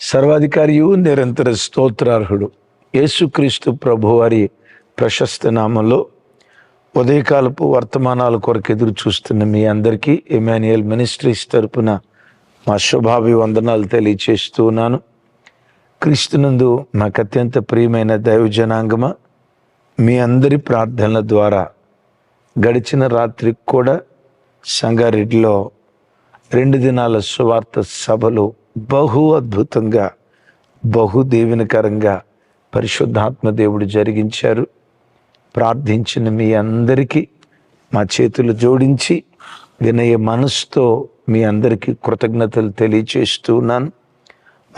సర్వాధికారియు నిరంతర స్తోత్రార్హుడు. యేసుక్రీస్తు ప్రభువారి ప్రశస్త నామంలో ఉదయకాలపు వర్తమానాల కొరకు ఎదురు చూస్తున్న మీ అందరికీ ఎమాన్యుయల్ మినిస్ట్రీస్ తరపున మా శుభాభివందనాలు తెలియచేస్తూ ఉన్నాను. క్రీస్తునందు నాకు అత్యంత ప్రియమైన దైవ జనాంగమ మీ అందరి ప్రార్థనల ద్వారా గడిచిన రాత్రికి కూడా సంగారెడ్డిలో రెండు దినాల సువార్త సభలు బహు అద్భుతంగా బహు దీవెనకరంగా పరిశుద్ధాత్మ దేవుడు జరిగించారు. ప్రార్థించిన మీ అందరికీ మా చేతులు జోడించి వినయ మనసుతో మీ అందరికీ కృతజ్ఞతలు తెలియచేస్తున్నాను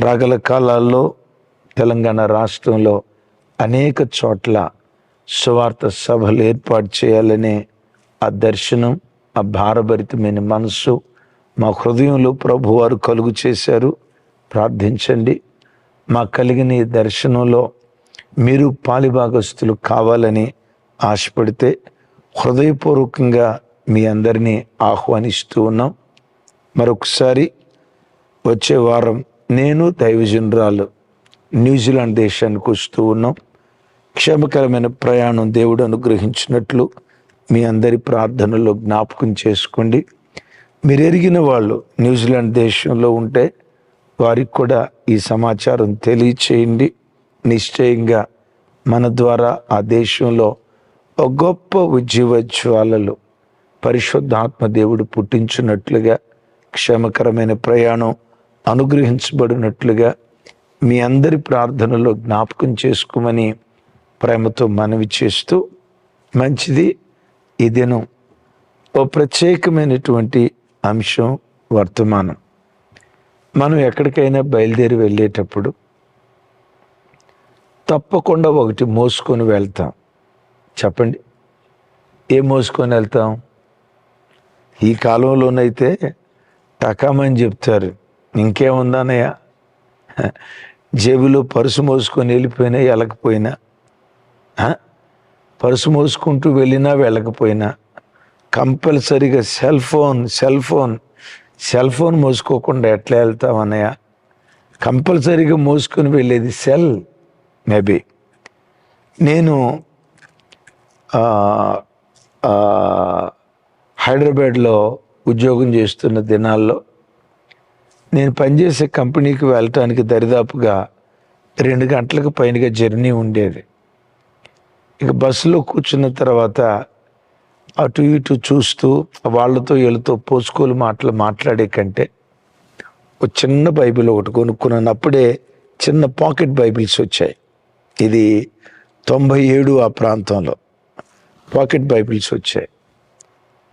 రగల రాగల కాలాల్లో తెలంగాణ రాష్ట్రంలో అనేక చోట్ల సువార్త సభలు ఏర్పాటు చేయాలనే ఆ దర్శనం ఆ భారభరితమైన మనస్సు మా హృదయంలో ప్రభువారు కలుగు చేశారు. ప్రార్థించండి. మా కలిగిన ఈ దర్శనంలో మీరు పాలిభాగస్తులు కావాలని ఆశపడితే హృదయపూర్వకంగా మీ అందరినీ ఆహ్వానిస్తూ ఉన్నాం. మరొకసారి వచ్చే వారం నేను దైవజనరాలు న్యూజిలాండ్ దేశానికి వస్తూ ఉన్నాం. క్షేమకరమైన ప్రయాణం దేవుడు అనుగ్రహించినట్లు మీ అందరి ప్రార్థనలో జ్ఞాపకం చేసుకోండి. మీరు ఎరిగిన వాళ్ళు న్యూజిలాండ్ దేశంలో ఉంటే వారికి కూడా ఈ సమాచారం తెలియచేయండి. నిశ్చయంగా మన ద్వారా ఆ దేశంలో ఒక గొప్ప ఉజ్జీవజ్వాలలు పరిశుద్ధాత్మ దేవుడు పుట్టించినట్లుగా క్షేమకరమైన ప్రయాణం అనుగ్రహించబడినట్లుగా మీ అందరి ప్రార్థనలో జ్ఞాపకం చేసుకోమని ప్రేమతో మనవి చేస్తూ మంచిది. ఈ దినం ఓ ప్రత్యేకమైనటువంటి అంశం వర్తమానం. మనం ఎక్కడికైనా బయలుదేరి వెళ్ళేటప్పుడు తప్పకుండా ఒకటి మోసుకొని వెళ్తాం. చెప్పండి ఏం మోసుకొని వెళ్తాం? ఈ కాలంలోనైతే టకామని చెప్తారు ఇంకేముందనయ్య జేబులో పరుసు మోసుకొని వెళ్ళిపోయినా వెళ్ళకపోయినా పరుసు మోసుకుంటూ వెళ్ళినా వెళ్ళకపోయినా compulsory cell phone cell phone. Cell phone మోసుకోకుండా ఎట్లా వెళ్తాం అన్నయ్య? కంపల్సరీగా మోసుకొని వెళ్ళేది సెల్ మేబీ. నేను హైదరాబాద్లో ఉద్యోగం చేస్తున్న దినాల్లో నేను పనిచేసే కంపెనీకి వెళ్ళటానికి దరిదాపుగా రెండు గంటలకు పైనగా జర్నీ ఉండేది. ఇక బస్సులో కూర్చున్న తర్వాత అటు ఇటు చూస్తూ వాళ్ళతో వీళ్ళతో పోసుకోలు మాటలు మాట్లాడే కంటే ఒక చిన్న బైబిల్ ఒకటి కొనుక్కున్నాను. అప్పుడే చిన్న పాకెట్ బైబిల్స్ వచ్చాయి. ఇది తొంభై ఏడు ఆ ప్రాంతంలో పాకెట్ బైబిల్స్ వచ్చాయి.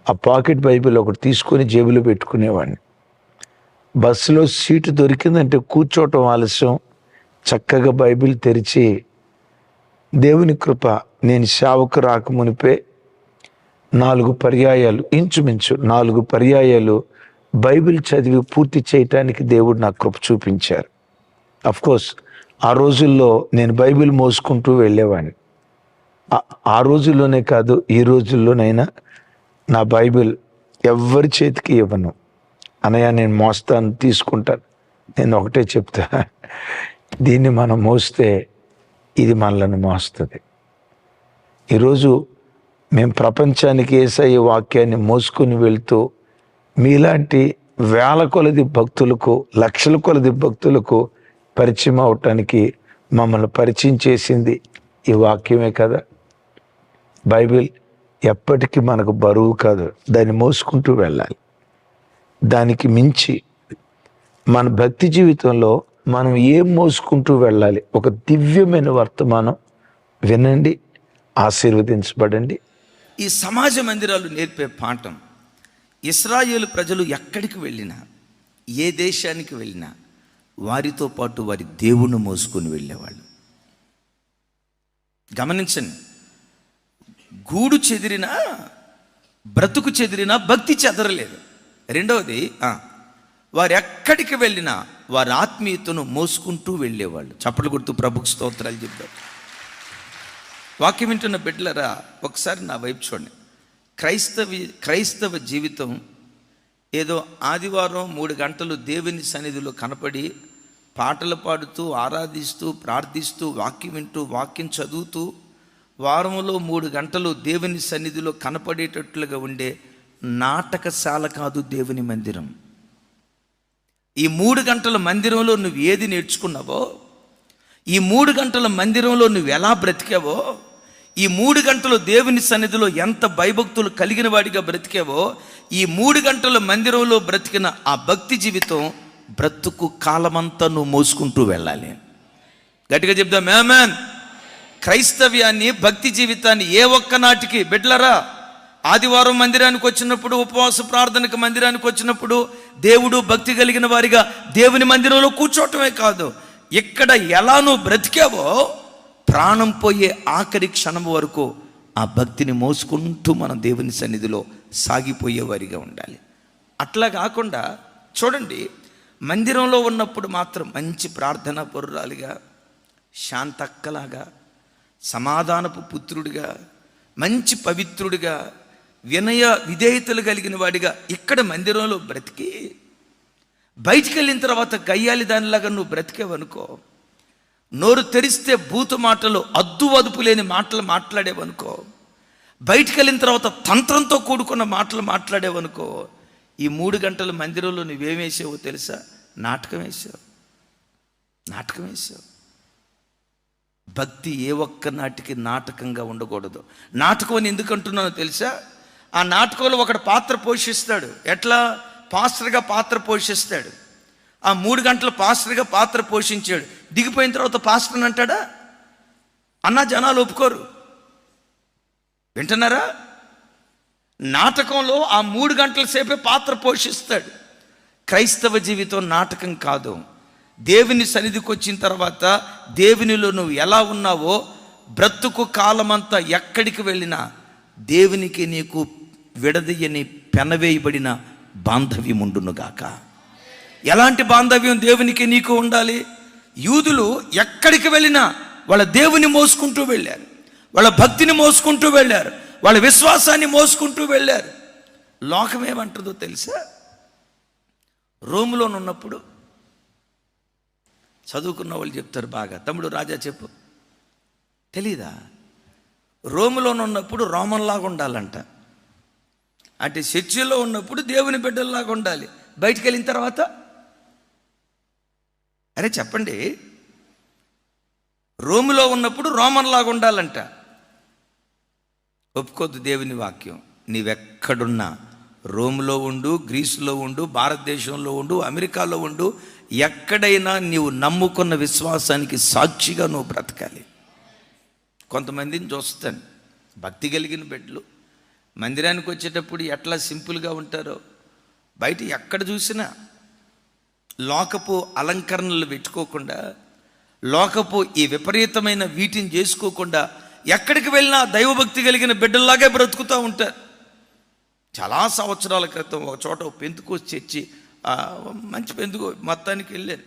ఆ పాకెట్ బైబిల్ ఒకటి తీసుకొని జేబులో పెట్టుకునేవాడిని. బస్సులో సీటు దొరికిందంటే కూర్చోవటం ఆలస్యం. చక్కగా బైబిల్ తెరిచి దేవుని కృప నేను సేవకు రాకమునిపే నాలుగు పర్యాయాలు ఇంచుమించు నాలుగు పర్యాయాలు బైబిల్ చదివి పూర్తి చేయటానికి దేవుడు నాకు కృప చూపించారు. కోర్స్ ఆ రోజుల్లో నేను బైబిల్ మోసుకుంటూ వెళ్ళేవాడిని. ఆ- రోజుల్లోనే కాదు ఈ రోజుల్లోనైనా నా బైబిల్ ఎవ్వరి చేతికి ఇవ్వను. అనయ్య నేను మోస్తాను తీసుకుంటాను. నేను ఒకటే చెప్తా దీన్ని మనం మోస్తే ఇది మనల్ని మోస్తుంది. ఈరోజు మేము ప్రపంచానికి ఏసయ్య వాక్యాన్ని మోసుకొని వెళ్తూ మీలాంటి వేల కొలది భక్తులకు లక్షల కొలది భక్తులకు పరిచయం అవటానికి మమ్మల్ని పరిచయం చేసింది ఈ వాక్యమే కదా? బైబిల్ ఎప్పటికీ మనకు బరువు కాదు. దాన్ని మోసుకుంటూ వెళ్ళాలి. దానికి మించి మన భక్తి జీవితంలో మనం ఏం మోసుకుంటూ వెళ్ళాలి? ఒక దివ్యమైన వర్తమానం వినండి ఆశీర్వదించబడండి. ఈ సమాజ మందిరాలు నేర్పే పాఠం. ఇస్రాయేల్ ప్రజలు ఎక్కడికి వెళ్ళినా ఏ దేశానికి వెళ్ళినా వారితో పాటు వారి దేవుణ్ణి మోసుకొని వెళ్ళేవాళ్ళు. గమనించండి. గూడు చెదిరినా బ్రతుకు చెదిరినా భక్తి చెదరలేదు. రెండవది వారు ఎక్కడికి వెళ్ళినా వారి ఆత్మీయతను మోసుకుంటూ వెళ్ళేవాళ్ళు. చప్పట్లు గుర్తు ప్రభుకు స్తోత్రాలు చెప్తారు. వాక్యం వింటున్న బిడ్డలరా ఒకసారి నా వైపు చూడండి. క్రైస్తవ క్రైస్తవ జీవితం ఏదో ఆదివారం మూడు గంటలు దేవుని సన్నిధిలో కనపడి పాటలు పాడుతూ ఆరాధిస్తూ ప్రార్థిస్తూ వాక్యం వింటూ వాక్యం చదువుతూ వారంలో మూడు గంటలు దేవుని సన్నిధిలో కనపడేటట్లుగా ఉండే నాటకశాల కాదు దేవుని మందిరం. ఈ మూడు గంటల మందిరంలో నువ్వు ఏది నేర్చుకున్నావో ఈ మూడు గంటల మందిరంలో నువ్వు ఎలా బ్రతికావో ఈ మూడు గంటలు దేవుని సన్నిధిలో ఎంత భయభక్తులు కలిగిన వాడిగా బ్రతికావో ఈ మూడు గంటల మందిరంలో బ్రతికిన ఆ భక్తి జీవితం బ్రతుకు కాలమంతా నువ్వు మోసుకుంటూ వెళ్ళాలి. గట్టిగా చెప్దాం మేమన్ క్రైస్తవ్యాన్ని భక్తి జీవితాన్ని ఏ ఒక్క నాటికి బిడ్లరా ఆదివారం మందిరానికి వచ్చినప్పుడు ఉపవాస ప్రార్థనకు మందిరానికి వచ్చినప్పుడు దేవుడు భక్తి కలిగిన వారిగా దేవుని మందిరంలో కూర్చోవటమే కాదు ఇక్కడ ఎలా నువ్వు బ్రతికావో ప్రాణం పోయే ఆఖరి క్షణం వరకు ఆ భక్తిని మోసుకుంటూ మనం దేవుని సన్నిధిలో సాగిపోయేవారిగా ఉండాలి. అట్లా కాకుండా చూడండి మందిరంలో ఉన్నప్పుడు మాత్రం మంచి ప్రార్థనా పరురాలిగా శాంతక్కలాగా సమాధానపు పుత్రుడిగా మంచి పవిత్రుడిగా వినయ విధేయతలు కలిగిన వాడిగా ఇక్కడ మందిరంలో బ్రతికి బయటికి వెళ్ళిన తర్వాత గయ్యాలి దానిలాగా నువ్వు బ్రతికేవనుకో నోరు తెరిస్తే బూతు మాటలు అద్దు అదుపు లేని మాటలు మాట్లాడేవనుకో బయటికి వెళ్ళిన తర్వాత తంత్రంతో కూడుకున్న మాటలు మాట్లాడేవనుకో ఈ మూడు గంటల మందిరంలో నువ్వేం వేసావో తెలుసా? నాటకం వేసావు. నాటకం వేసావు. భక్తి ఏ ఒక్క నాటికి నాటకంగా ఉండకూడదు. నాటకం అని ఎందుకు అంటున్నానో తెలుసా? ఆ నాటకంలో ఒకడు పాత్ర పోషిస్తాడు. ఎట్లా? పాస్టర్గా పాత్ర పోషిస్తాడు. ఆ మూడు గంటల పాస్టర్గా పాత్ర పోషించాడు. దిగిపోయిన తర్వాత పాస్టర్ అంటాడా? అన్న జనాలు ఒప్పుకోరు. వింటున్నారా? నాటకంలో ఆ మూడు గంటల సేపే పాత్ర పోషిస్తాడు. క్రైస్తవ జీవితం నాటకం కాదు. దేవుని సన్నిధికి వచ్చిన తర్వాత దేవునిలో నువ్వు ఎలా ఉన్నావో బ్రతుకు కాలమంతా ఎక్కడికి వెళ్ళినా దేవునికి నీకు విడదీయని పెనవేయబడిన బాంధవ్యం ఉండునుగాక. ఎలాంటి బాంధవ్యం దేవునికి నీకు ఉండాలి? యూదులు ఎక్కడికి వెళ్ళినా వాళ్ళ దేవుని మోసుకుంటూ వెళ్ళారు. వాళ్ళ భక్తిని మోసుకుంటూ వెళ్ళారు. వాళ్ళ విశ్వాసాన్ని మోసుకుంటూ వెళ్ళారు. లోకం ఏమంటుందో తెలుసా? రోములో ఉన్నప్పుడు చదువుకున్న వాళ్ళు చెప్తారు బాగా. తమ్ముడు రాజా చెప్పు. తెలీదా? రోములో ఉన్నప్పుడు రోమన్లాగా ఉండాలంట. అంటే చర్చిలో ఉన్నప్పుడు దేవుని బిడ్డల్లాగా ఉండాలి. బయటికి వెళ్ళిన తర్వాత అరే చెప్పండి. రోములో ఉన్నప్పుడు రోమన్లాగా ఉండాలంట. ఒప్పుకోద్దు దేవుని వాక్యం. నీవెక్కడున్నా రోమ్లో ఉండు గ్రీసులో ఉండు భారతదేశంలో ఉండు అమెరికాలో ఉండు ఎక్కడైనా నీవు నమ్ముకున్న విశ్వాసానికి సాక్షిగా నువ్వు బ్రతకాలి. కొంతమందిని చూస్తాను. భక్తి కలిగిన బిడ్డలు. మందిరానికి వచ్చేటప్పుడు ఎట్లా సింపుల్గా ఉంటారో బయట ఎక్కడ చూసినా లోకపు అలంకరణలు పెట్టుకోకుండా లోకపు ఈ విపరీతమైన వీటిని చేసుకోకుండా ఎక్కడికి వెళ్ళినా దైవభక్తి కలిగిన బిడ్డల్లాగే బ్రతుకుతూ ఉంటారు. చాలా సంవత్సరాల క్రితం ఒక చోట పెంతుకోసి చర్చి మంచి పెంతుకో మొత్తానికి వెళ్ళారు.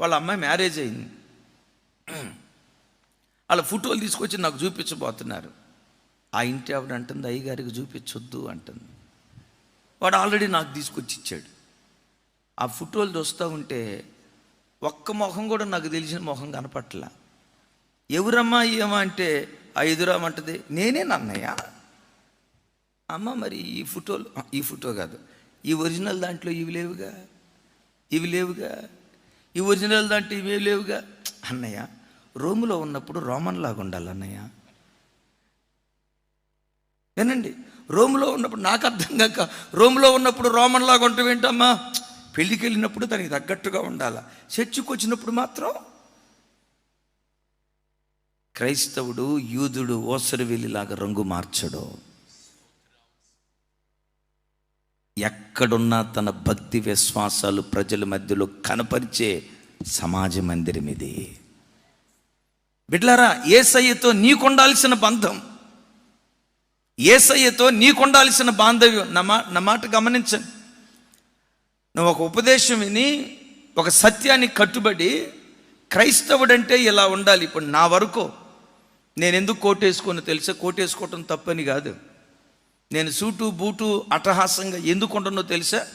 వాళ్ళ అమ్మాయి మ్యారేజ్ అయింది. వాళ్ళ ఫోటోలు తీసుకొచ్చి నాకు చూపించబోతున్నారు. ఆ ఇంటి ఆవిడ అంటుంది అయ్యగారికి చూపించొద్దు అంటుంది. వాడు ఆల్రెడీ నాకు తీసుకొచ్చి ఇచ్చాడు. ఆ ఫోటోలు చూస్తూ ఉంటే ఒక్క మొహం కూడా నాకు తెలిసిన మొహం కనపట్ల. ఎవరమ్మా ఏమా అంటే ఆ ఎదురామంటది నేనే నన్నయ్య. అమ్మ మరి ఈ ఫోటోలు ఈ ఫోటో కాదు ఈ ఒరిజినల్ దాంట్లో ఇవి లేవుగా? ఇవి లేవుగా? ఈ ఒరిజినల్ దాంట్లో ఇవి లేవుగా? అన్నయ్య రోములో ఉన్నప్పుడు రోమన్ లాగా ఉండాలి అన్నయ్య. వినండి రోములో ఉన్నప్పుడు నాకు అర్థం కాక రోములో ఉన్నప్పుడు రోమన్ లాగా ఉంటాం ఏంటమ్మా పెళ్ళికి వెళ్ళినప్పుడు దానికి తగ్గట్టుగా ఉండాలి? చర్చికి వచ్చినప్పుడు మాత్రం క్రైస్తవుడు యూదుడు ఓసరివెల్లిలాగా రంగు మార్చడు. ఎక్కడున్నా తన భక్తి విశ్వాసాలు ప్రజల మధ్యలో కనపరిచే సమాజ మందిరం ఇది. బిడ్లారా ఏసయ్యతో నీకుండాల్సిన బంధం ఏసయ్యతో నీకుండాల్సిన బాంధవ్యం నా మా నా మాట గమనించండి. నువ్వు ఒక ఉపదేశం విని ఒక సత్యాన్ని కట్టుబడి క్రైస్తవుడంటే ఇలా ఉండాలి. ఇప్పుడు నా వరకు నేను ఎందుకు కోటేసుకోను తెలుసా? కోటేసుకోవటం తప్పని కాదు. నేను సూటు బూటు అటహాసంగా ఎందుకు ఉండనో తెలుసా?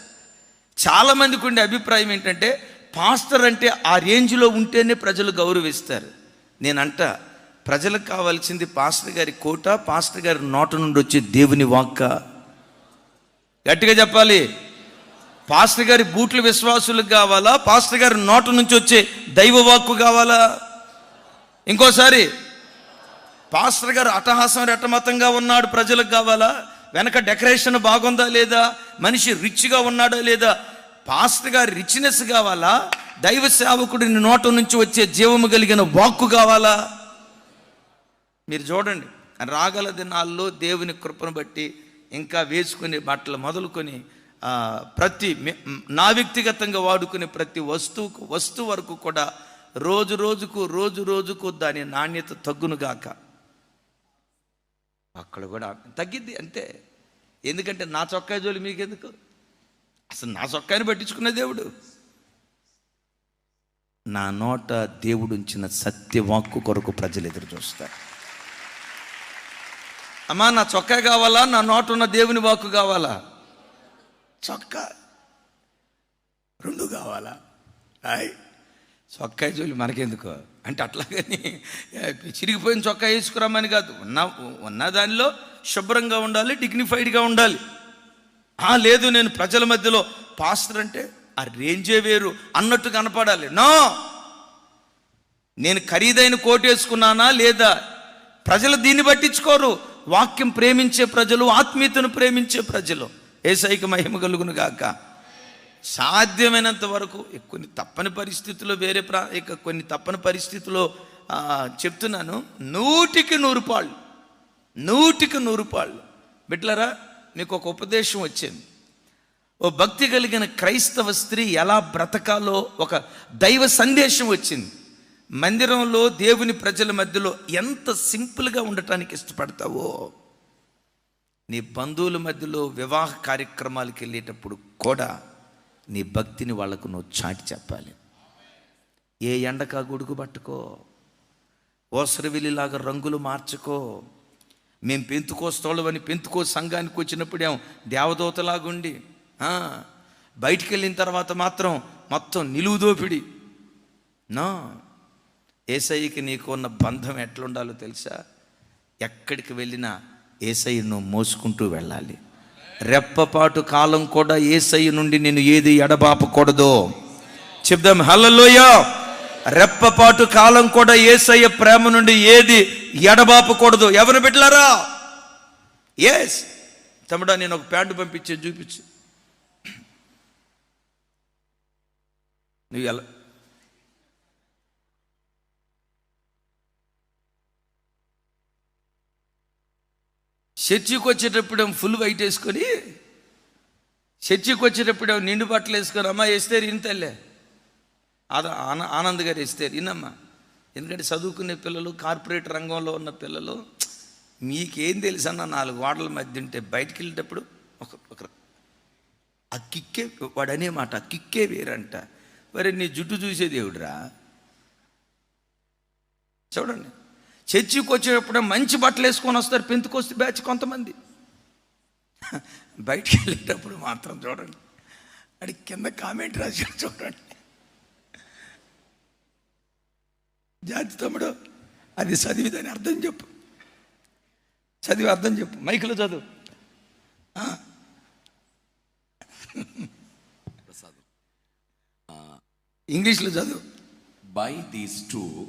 చాలామందికి ఉండే అభిప్రాయం ఏంటంటే పాస్టర్ అంటే ఆ రేంజ్లో ఉంటేనే ప్రజలు గౌరవిస్తారు. నేనంట ప్రజలకు కావాల్సింది పాస్టర్ గారి కోట పాస్టర్ గారి నోట నుండి వచ్చే దేవుని వాక్క? గట్టిగా చెప్పాలి. పాస్టర్ గారి బూట్లు విశ్వాసులకు కావాలా? పాస్టర్ గారి నోట నుంచి వచ్చే దైవ వాక్కు కావాలా? ఇంకోసారి పాస్టర్ గారు అటహాసం రెట్టమతంగా ఉన్నాడు ప్రజలకు కావాలా? వెనక డెకరేషన్ బాగుందా లేదా? మనిషి రిచ్గా ఉన్నాడా లేదా? పాస్టర్ గారి రిచ్నెస్ కావాలా? దైవ సేవకుడిని నోట నుంచి వచ్చే జీవము కలిగిన వాక్కు కావాలా? మీరు చూడండి రాగల దినాల్లో దేవుని కృపను బట్టి ఇంకా వేసుకునే బట్టలు మొదలుకొని ప్రతి నా వ్యక్తిగతంగా వాడుకునే ప్రతి వస్తువుకు వస్తువు వరకు కూడా రోజు రోజుకు రోజు రోజుకు దాని నాణ్యత తగ్గునుగాక. అక్కడ కూడా తగ్గిద్ది అంతే. ఎందుకంటే నా చొక్కా జోలి మీకెందుకు? అసలు నా చొక్కాని పట్టించుకునే దేవుడు. నా నోట దేవుడు ఉంచిన సత్యవాక్కు కొరకు ప్రజలు ఎదురు చూస్తారు. అమ్మా నా చొక్కా కావాలా? నా నోట ఉన్న దేవుని వాక్కు కావాలా? చొక్కా. రెండు కావాలా? హాయ్ చొక్కా జోలి మనకెందుకు? అంటే అట్లాగని చిరిగిపోయిన చొక్కా వేసుకురామని కాదు. ఉన్న ఉన్న దానిలో శుభ్రంగా ఉండాలి డిగ్నిఫైడ్గా ఉండాలి. ఆ లేదు నేను ప్రజల మధ్యలో పాస్టర్ అంటే ఆ రేంజే వేరు అన్నట్టు కనపడాలి. నో! నేను ఖరీదైన కోట్ వేసుకున్నానా లేదా? ప్రజలు దీన్ని పట్టించుకోరు. వాక్యం ప్రేమించే ప్రజలు ఆత్మీయతను ప్రేమించే ప్రజలు. ఏసైకి మహిమ కలుగును గాక. సాధ్యమైనంత వరకు కొన్ని తప్పని పరిస్థితుల్లో వేరే ప్రా ఇక కొన్ని తప్పని పరిస్థితుల్లో చెప్తున్నాను. నూటికి నూరు పాళ్ళు. నూటికి నూరు పాళ్ళు. బిడ్లరా మీకు ఒక ఉపదేశం వచ్చింది. ఓ భక్తి కలిగిన క్రైస్తవ స్త్రీ ఎలా బ్రతకాలో ఒక దైవ సందేశం వచ్చింది. మందిరంలో దేవుని ప్రజల మధ్యలో ఎంత సింపుల్గా ఉండటానికి ఇష్టపడతావో. నీ బంధువుల మధ్యలో వివాహ కార్యక్రమాలకు వెళ్ళేటప్పుడు కూడా నీ భక్తిని వాళ్ళకు నువ్వు చాటి చెప్పాలి. ఏ ఎండకా గొడుగు పట్టుకో ఓసరవిల్లిలాగా రంగులు మార్చుకో మేము పెంతుకోస్తోళ్ళమని పెంతుకో సంఘానికి వచ్చినప్పుడేం దేవదూతలాగుండి బయటికి వెళ్ళిన తర్వాత మాత్రం మొత్తం నిలువు దోపిడి నా ఏసైకి నీకు ఉన్న బంధం ఎట్లుండాలో తెలుసా? ఎక్కడికి వెళ్ళినా ఏసయ్యను మోసుకుంటూ వెళ్ళాలి. రెప్పపాటు కాలం కూడా ఏసయ్య నుండి నేను ఏది ఎడబాపకూడదు? చెప్దాం హల్లలోయ రెప్పపాటు కాలం కూడా ఏసయ్య ప్రేమ నుండి ఏది ఎడబాపకూడదు? ఎవరు పెట్టలారా ఎస్ తమ్ముడా నేను ఒక ప్యాంటు పంపించే చూపించు. నువ్వు ఎలా చర్చికి వచ్చేటప్పుడు ఫుల్ వైట్ వేసుకొని చర్చికి వచ్చేటప్పుడు నిండు బట్టలు వేసుకొని అమ్మ వేస్తే ఇంతలే అది ఆన- ఆనంద్ గారు వేస్తే ఇన్నమ్మా. ఎందుకంటే చదువుకునే పిల్లలు కార్పొరేట్ రంగంలో ఉన్న పిల్లలు మీకేం తెలుసు అన్న నాలుగు వాడల మధ్య ఉంటే బయటికి వెళ్ళేటప్పుడు ఒక ఒక ఆ కిక్కే వాడనే మాట ఆ కిక్కే వేరంట. మరి నీ జుట్టు చూసే దేవుడురా. చూడండి. చర్చికి వచ్చేటప్పుడు మంచి బట్టలు వేసుకొని వస్తారు. పెంతుకొస్తే బ్యాచ్ కొంతమంది. బయటికి వెళ్ళేటప్పుడు మాత్రం చూడండి. అది కింద కామెంట్ రాశాడు చూడండి. జాతి తమ్ముడు అది చదివి దాని అర్థం చెప్పు. చదివి అర్థం చెప్పు. మైకులో చదువు. ఇంగ్లీష్లో చదువు. Buy these two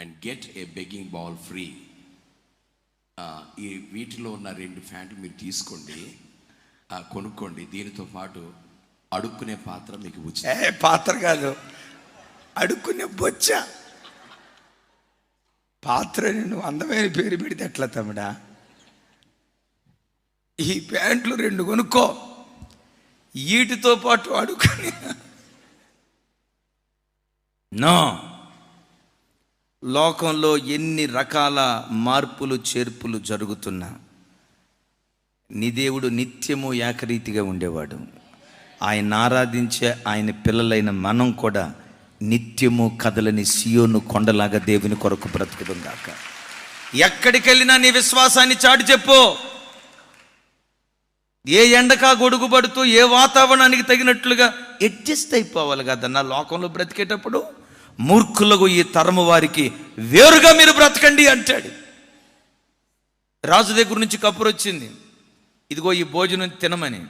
and get a begging ball free. ఆ, ఈ వీటిలో ఉన్న రెండు ఫ్యాంట్లు మీరు తీసుకోండి కొనుక్కోండి. దీనితో పాటు అడుక్కునే పాత్ర మీకు ఉచితం ఏ పాత్ర కాదు. అడుక్కునే బొచ్చ. పాత్ర నువ్వు అందమైన పేరు పెడితే ఎట్లా తమ్ముడా? ఈ ప్యాంట్లు రెండు కొనుక్కో. వీటితో పాటు అడుక్కునే నో. లోకంలో ఎన్ని రకాల మార్పులు చేర్పులు జరుగుతున్నా నీ దేవుడు నిత్యము ఏకరీతిగా ఉండేవాడు. ఆయన ఆరాధించే ఆయన పిల్లలైన మనం కూడా నిత్యము కదలని సియోను కొండలాగా దేవుని కొరకు బ్రతుకుదాం గాక. ఎక్కడికి వెళ్ళినా నీ విశ్వాసాన్ని చాటి చెప్పు. ఏ ఎండకా గొడుగుపడుతూ ఏ వాతావరణానికి తగినట్లుగా అడ్జస్ట్ అయిపోవాలి కదా నా లోకంలో బ్రతికేటప్పుడు. మూర్ఖులకు ఈ తరము వారికి వేరుగా మీరు బ్రతకండి అంటాడు. రాజు దగ్గర నుంచి కప్పురు వచ్చింది. ఇదిగో ఈ భోజనం తినమని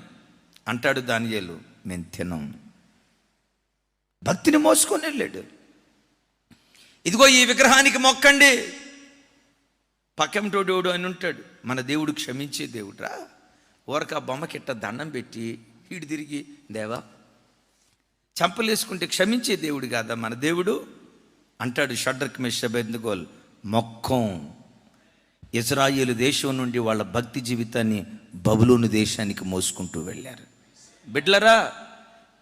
అంటాడు దానియేలు. మేము తినం. భక్తిని మోసుకొని వెళ్ళాడు. ఇదిగో ఈ విగ్రహానికి మొక్కండి. పక్కంటోడు అని ఉంటాడు. మన దేవుడు క్షమించే దేవుడురా. ఊరక బొమ్మకిట్ట దండం పెట్టి వీడు తిరిగి దేవా చంపలేసుకుంటే క్షమించే దేవుడు కాదా మన దేవుడు? అంటాడు షడ్రక్ మిషబెందుగోల్ మొక్కం ఇజ్రాయేలు దేశం నుండి వాళ్ళ భక్తి జీవితాన్ని బబులోను దేశానికి మోసుకుంటూ వెళ్ళారు. బిడ్లరా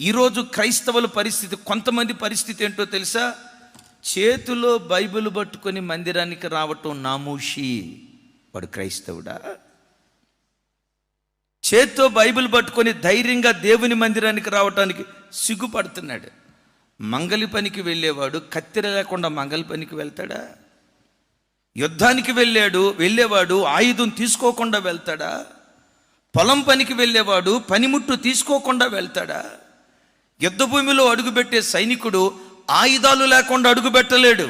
ఈరోజు క్రైస్తవుల పరిస్థితి కొంతమంది పరిస్థితి ఏంటో తెలుసా? చేతిలో బైబిల్ పట్టుకొని మందిరానికి రావటం నామూషి. వాడు క్రైస్తవుడా? చేత్తో బైబిల్ పట్టుకొని ధైర్యంగా దేవుని మందిరానికి రావటానికి సిగ్గుపడుతున్నాడు. మంగలి పనికి వెళ్ళేవాడు కత్తెర లేకుండా మంగలి పనికి వెళ్తాడా? యుద్ధానికి వెళ్ళాడు వెళ్ళేవాడు ఆయుధం తీసుకోకుండా వెళ్తాడా? పొలం పనికి వెళ్ళేవాడు పనిముట్టు తీసుకోకుండా వెళ్తాడా? యుద్ధ భూమిలో అడుగుపెట్టే సైనికుడు ఆయుధాలు లేకుండా అడుగుపెట్టలేడు.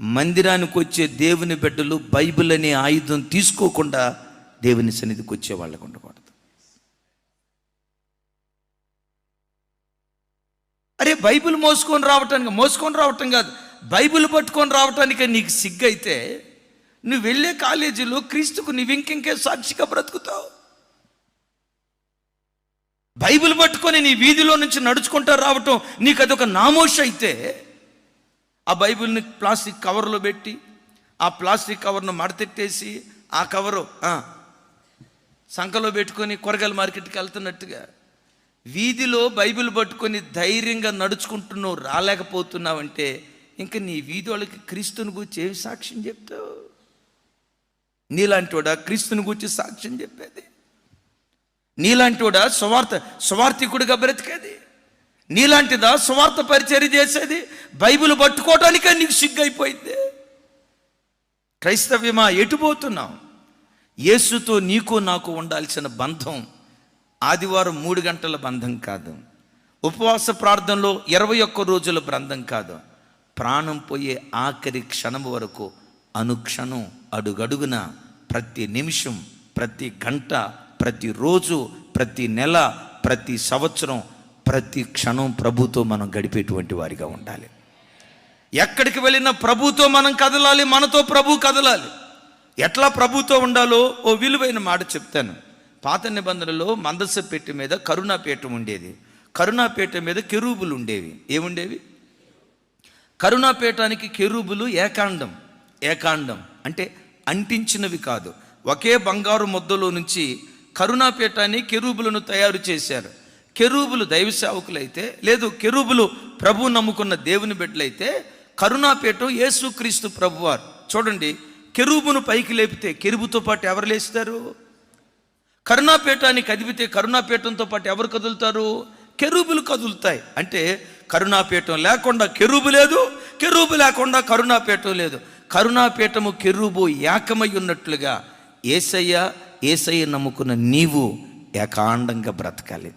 మందిరానికి వచ్చే దేవుని బిడ్డలు బైబిల్ అనే ఆయుధం తీసుకోకుండా దేవుని సన్నిధికి వచ్చే వాళ్ళకు ఉండకూడదు. అరే బైబిల్ మోసుకొని రావటానికి మోసుకొని రావటం కాదు. బైబిల్ పట్టుకొని రావటానికి నీకు సిగ్గైతే నువ్వు వెళ్ళే కాలేజీలో క్రీస్తుకు నువ్వు ఇంకింకే సాక్షిగా బ్రతుకుతావు? బైబిల్ పట్టుకొని నీ వీధిలో నుంచి నడుచుకుంటా రావటం నీకు అదొక నామోష అయితే ఆ బైబిల్ని ప్లాస్టిక్ కవర్లో పెట్టి ఆ ప్లాస్టిక్ కవర్ను మడతెట్టేసి ఆ కవరు సంఖలో సంకలో పెట్టుకొని కూరగాయల మార్కెట్కి వెళ్తున్నట్టుగా వీధిలో బైబిల్ పట్టుకొని ధైర్యంగా నడుచుకుంటున్నావు రాలేకపోతున్నావంటే ఇంకా నీ వీధి వాళ్ళకి క్రీస్తుని గురించి ఏం సాక్ష్యం చెప్తావు? నీలాంటివాడా క్రీస్తుని గురించి సాక్ష్యం చెప్పేది? నీలాంటివాడా సువార్త సువార్థికుడిగా బ్రతికేది? నీలాంటిదా సువార్త పరిచర్య చేసేది? బైబిల్ పట్టుకోవడానికే నీకు సిగ్గైపోయింది. క్రైస్తవ్యమా? ఎటుపోతున్నావు యేసుతో నీకు నాకు ఉండాల్సిన బంధం ఆదివారం మూడు గంటల బంధం కాదు. ఉపవాస ప్రార్థనలో ఇరవై ఒక్క రోజుల బంధం కాదు. ప్రాణం పోయే ఆఖరి క్షణం వరకు అనుక్షణం అడుగడుగున ప్రతి నిమిషం ప్రతి గంట ప్రతి రోజు ప్రతి నెల ప్రతి సంవత్సరం ప్రతి క్షణం ప్రభుతో మనం గడిపేటువంటి వారిగా ఉండాలి. ఎక్కడికి వెళ్ళినా ప్రభుతో మనం కదలాలి మనతో ప్రభు కదలాలి. ఎట్లా ప్రభుతో ఉండాలో ఓ విలువైన మాట చెప్తాను. పాత నిబంధనలో మందస మీద కరుణాపీఠం ఉండేది. కరుణాపేట మీద కెరూబులు ఉండేవి. ఏముండేవి? కరుణాపీఠానికి కెరూబులు ఏకాండం. ఏకాండం అంటే అంటించినవి కాదు. ఒకే బంగారు ముద్దలో నుంచి కరుణాపీఠాన్ని కెరూబులను తయారు చేశారు. కెరూబులు దైవ సేవకులైతే లేదు కెరూబులు ప్రభు నమ్ముకున్న దేవుని బిడ్డలైతే కరుణాపీఠం యేసుక్రీస్తు ప్రభువారు. చూడండి కెరూబును పైకి లేపితే కెరుబుతో పాటు ఎవరు లేస్తారు? కరుణాపీఠాన్ని కదిపితే కరుణాపీఠంతో పాటు ఎవరు కదులుతారు? కెరూబులు కదులుతాయి. అంటే కరుణాపీఠం లేకుండా కెరూబు లేదు కెరూబు లేకుండా కరుణాపీఠం లేదు. కరుణాపీఠము కెరూబు ఏకమై ఉన్నట్లుగా ఏసయ్య ఏసయ్య నమ్ముకున్న నీవు ఏకాండంగా బ్రతకాలి.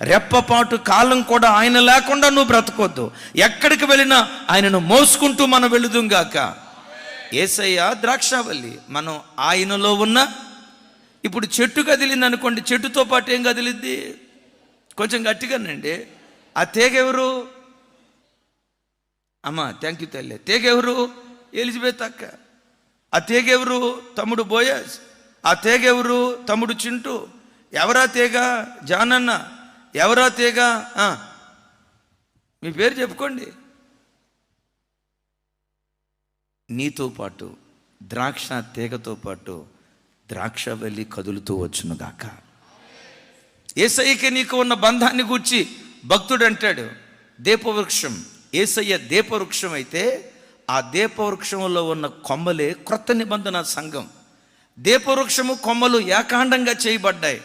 రెప్పపాటు కాలం కూడా ఆయన లేకుండా నువ్వు బ్రతకొద్దు. ఎక్కడికి వెళ్ళినా ఆయనను మోసుకుంటూ మనం వెళుదుంగాక ఏసయ్య ద్రాక్షావల్లి మనం ఆయనలో ఉన్న ఇప్పుడు చెట్టు కదిలింది అనుకోండి చెట్టుతో పాటు ఏం కదిలిద్ది? కొంచెం గట్టిగానండి ఆ తేగెవరు ఎవరు? అమ్మా థ్యాంక్ యూ తల్లి. తేగెవరు ఎలిజబెత్ అక్క. ఆ తేగెవరు తమ్ముడు బోయస్ ఆ తేగెవరు ఎవరు? తమ్ముడు చింటూ. ఎవరా తీగ? జానన్న. ఎవరా తీగ? మీ పేరు చెప్పుకోండి. నీతో పాటు ద్రాక్ష తీగతో పాటు ద్రాక్ష కదులుతూ వచ్చునుగాక. ఏసయ్యకి నీకు ఉన్న బంధాన్ని గూర్చి భక్తుడు అంటాడు దీపవృక్షం. ఏసయ్య దీపవృక్షం అయితే ఆ దీపవృక్షంలో ఉన్న కొమ్మలే క్రొత్త నిబంధన సంఘం. దీపవృక్షము కొమ్మలు ఏకాండంగా చేయబడ్డాయి.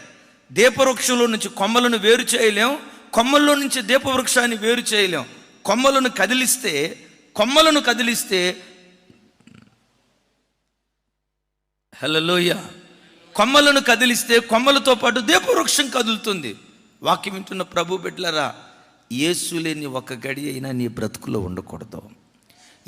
దీపవృక్షంలో నుంచి కొమ్మలను వేరు చేయలేం కొమ్మల్లో నుంచి దీపవృక్షాన్ని వేరు చేయలేం. కొమ్మలను కదిలిస్తే కొమ్మలను కదిలిస్తే హలోయ కొమ్మలను కదిలిస్తే కొమ్మలతో పాటు దీపవృక్షం కదులుతుంది. వాక్యం వింటున్న ప్రభు బిడ్డలరా ఏసులేని లేని ఒక గడి అయినా నీ బ్రతుకులో ఉండకూడదు.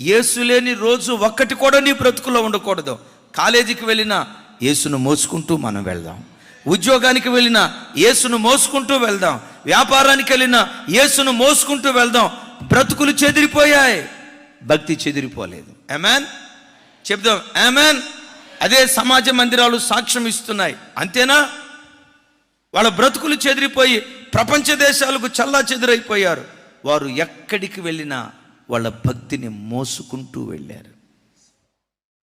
ఏసులేని లేని రోజు ఒక్కటి కూడా నీ బ్రతుకులో ఉండకూడదు. కాలేజీకి వెళ్ళినా యేసును మోసుకుంటూ మనం వెళ్దాం. ఉద్యోగానికి వెళ్ళినా యేసును మోసుకుంటూ వెళ్దాం. వ్యాపారానికి వెళ్ళినా యేసును మోసుకుంటూ వెళ్దాం. బ్రతుకులు చెదిరిపోయాయి. భక్తి చెదిరిపోలేదు. ఏమాన్ చెప్దాం. అమెన్ అదే సమాజ మందిరాలు సాక్ష్యం ఇస్తున్నాయి. అంతేనా? వాళ్ళ బ్రతుకులు చెదిరిపోయి ప్రపంచ దేశాలకు చల్లా చెదిరైపోయారు. వారు ఎక్కడికి వెళ్ళినా వాళ్ళ భక్తిని మోసుకుంటూ వెళ్ళారు.